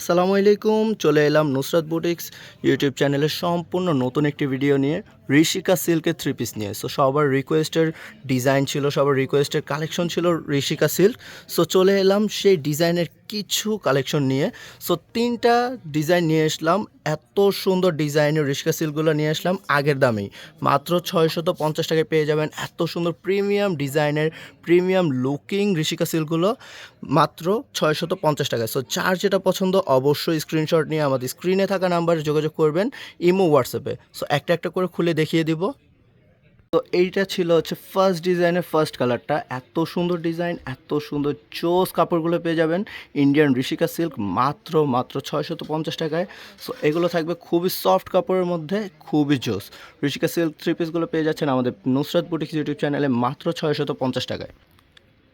আসসালামু আলাইকুম, চলে এলাম নুসরাত বুটিক্স ইউটিউব চ্যানেলের সম্পূর্ণ নতুন একটি ভিডিও নিয়ে ঋষিকা সিল্কের থ্রি পিস নিয়ে। সো সবার রিকোয়েস্টের ডিজাইন ছিল, সবার রিকোয়েস্টের কালেকশন ছিল ঋষিকা সিল্ক। সো চলে এলাম সেই ডিজাইনের কিছু কালেকশন নিয়ে। সো তিনটা ডিজাইন নিয়ে আসলাম। এত সুন্দর ডিজাইনের ঋষিকা সিল্কগুলো নিয়ে আসলাম। আগের দামেই মাত্র ছয়শত পঞ্চাশ টাকায় পেয়ে যাবেন। এত সুন্দর প্রিমিয়াম ডিজাইনের প্রিমিয়াম লুকিং ঋষিকা সিল্কগুলো। মাত্র ছয়শত পঞ্চাশ টাকায়। সো যার যেটা পছন্দ অবশ্যই স্ক্রিনশট নিয়ে আমাদের স্ক্রিনে থাকা নাম্বারে যোগাযোগ করবেন। ইমো হোয়াটসঅ্যাপে সো একটা একটা করে খুলে দেখিয়ে দিব। তো এইটা ছিল হচ্ছে ফার্স্ট ডিজাইনের ফার্স্ট কালারটা এত সুন্দর ডিজাইন এত সুন্দর চোস কাপড়গুলো পেয়ে যাবেন। ইন্ডিয়ান ঋষিকা সিল্ক মাত্র মাত্র ছয়শত পঞ্চাশ টাকায়। সো এগুলো থাকবে খুবই সফট কাপড়ের মধ্যে, খুবই জোস ঋষিকা সিল্ক থ্রি পিসগুলো পেয়ে যাচ্ছেন আমাদের নুসরাত বুটিক্স ইউটিউব চ্যানেলে মাত্র ছয়শত পঞ্চাশ টাকায়।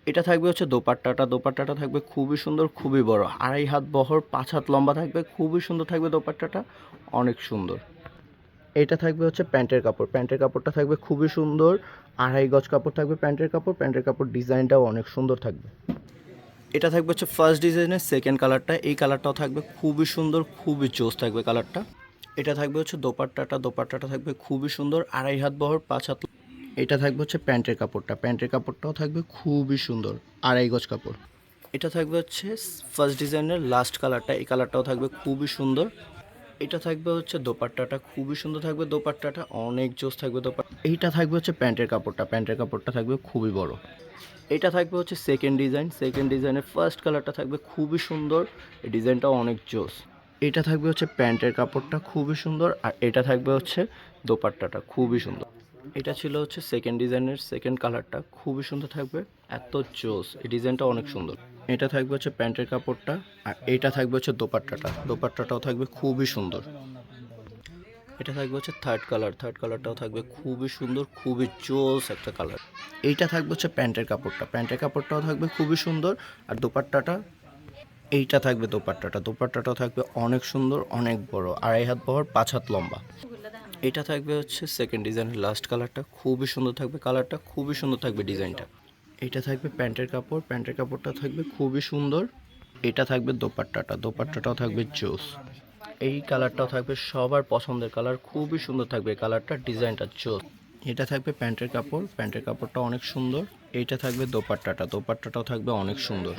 এটা থাকবে হচ্ছে দোপাট্টাটা। দোপাট্টাটা থাকবে খুবই সুন্দর, খুবই বড়। আড়াই হাত বহর, পাঁচ হাত লম্বা থাকবে, খুবই সুন্দর থাকবে দোপাট্টাটা। অনেক সুন্দর। এটা থাকবে হচ্ছে প্যান্টের কাপড়। প্যান্টের কাপড়টা থাকবে খুবই সুন্দর। আড়াই গজ কাপড় থাকবে প্যান্টের কাপড়। প্যান্টের কাপড় ডিজাইনটাও অনেক সুন্দর থাকবে। এটা থাকবে হচ্ছে ফার্স্ট ডিজাইনের সেকেন্ড কালারটা এই কালারটাও থাকবে খুবই সুন্দর খুবই চোস থাকবে কালারটা এটা থাকবে হচ্ছে দোপাট্টাটা। দোপাট্টাটা থাকবে খুবই সুন্দর। আড়াই হাত বহর পাঁচ হাত এটা থাকবে হচ্ছে প্যান্টের কাপড়টা। প্যান্টের কাপড়টাও থাকবে খুবই সুন্দর। আড়াই গজ কাপড়। এটা থাকবে হচ্ছে ফার্স্ট ডিজাইনের লাস্ট কালারটা এই কালারটাও থাকবে খুবই সুন্দর। এটা থাকবে হচ্ছে দোপাট্টাটা, খুবই সুন্দর থাকবে দোপাট্টাটা, অনেক জোস থাকবে দোপাট্টা। এইটা থাকবে হচ্ছে প্যান্টের কাপড়টা প্যান্টের কাপড়টা থাকবে খুবই বড়। এটা থাকবে হচ্ছে সেকেন্ড ডিজাইন সেকেন্ড ডিজাইনের ফার্স্ট কালারটা থাকবে খুবই সুন্দর, এই ডিজাইনটাও অনেক জোস। এটা থাকবে হচ্ছে প্যান্টের কাপড়টা খুবই সুন্দর, আর এটা থাকবে হচ্ছে দোপাট্টাটা, খুবই সুন্দর। এটা ছিল হচ্ছে সেকেন্ড ডিজাইনের সেকেন্ড কালারটা খুবই সুন্দর থাকবে, এত জোস, এই ডিজাইনটা অনেক সুন্দর। এটা থাকবে হচ্ছে প্যান্টের কাপড়টা, আর এটা থাকবে হচ্ছে দোপাট্টাটা। দোপাট্টাটাও থাকবে খুবই সুন্দর। এটা থাকবে হচ্ছে থার্ড কালার থার্ড কালারটাও থাকবে খুবই সুন্দর, খুবই জোস একটা কালার এইটা থাকবে হচ্ছে প্যান্টের কাপড়টা। প্যান্টের কাপড়টাও থাকবে খুবই সুন্দর, আর দোপাট্টাটা, এইটা থাকবে দোপাট্টাটা। দোপাট্টাটাও থাকবে অনেক সুন্দর, অনেক বড়, আড়াই হাত বহর পাঁচ হাত লম্বা। এটা থাকবে হচ্ছে সেকেন্ড ডিজাইনের লাস্ট কালারটা খুবই সুন্দর থাকবে কালারটা খুবই সুন্দর থাকবে ডিজাইনটা এটা থাকবে প্যান্টের কাপড়, প্যান্টের কাপড়টা থাকবে খুবই সুন্দর। এটা থাকবে দোপাট্টাটা, দোপাট্টাটাও থাকবে জোস এই কালারটাও থাকবে সবার পছন্দের কালার খুবই সুন্দর থাকবে কালারটা ডিজাইনটা জোস এটা থাকবে প্যান্টের কাপড়। প্যান্টের কাপড়টা অনেক সুন্দর। এইটা থাকবে দোপাট্টাটা। দোপাট্টাটাও থাকবে অনেক সুন্দর।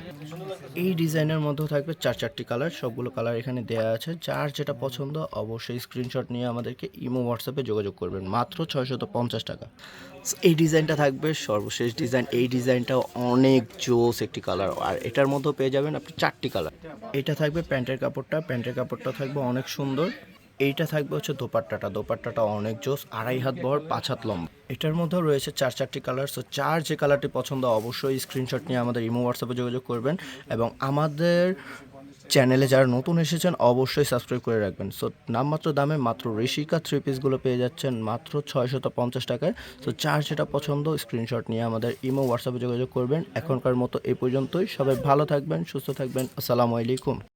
এই ডিজাইনের মধ্যেও থাকবে চার চারটি কালার। সবগুলো কালার এখানে দেওয়া আছে। যার যেটা পছন্দ অবশ্যই স্ক্রিনশট নিয়ে আমাদেরকে ইমো হোয়াটসঅ্যাপে যোগাযোগ করবেন। মাত্র ছয়শত পঞ্চাশ টাকা। এই ডিজাইনটা থাকবে সর্বশেষ ডিজাইন। এই ডিজাইনটাও অনেক জোস একটি কালার। আর এটার মধ্যেও পেয়ে যাবেন আপনি চারটি কালার। এটা থাকবে প্যান্টের কাপড়টা। প্যান্টের কাপড়টা থাকবে অনেক সুন্দর। এইটা থাকবে হচ্ছে দোপাট্টাটা। দোপাট্টাটা অনেক জোস, আড়াই হাত বহর পাঁচ হাত লম্বা। এটার মধ্যেও রয়েছে চার চারটি কালার সো চার যে কালারটি পছন্দ অবশ্যই স্ক্রিনশট নিয়ে আমাদের ইমো হোয়াটসঅ্যাপে যোগাযোগ করবেন এবং আমাদের চ্যানেলে যারা নতুন এসেছেন অবশ্যই সাবস্ক্রাইব করে রাখবেন। সো নামমাত্র দামে মাত্র ঋষিকা থ্রি পিসগুলো পেয়ে যাচ্ছেন মাত্র ছয়শত পঞ্চাশ টাকায়। সো চার যেটা পছন্দ স্ক্রিনশট নিয়ে আমাদের ইমো হোয়াটসঅ্যাপে যোগাযোগ করবেন। এখনকার মতো এই পর্যন্তই। সবাই ভালো থাকবেন, সুস্থ থাকবেন। আসসালামু আলাইকুম।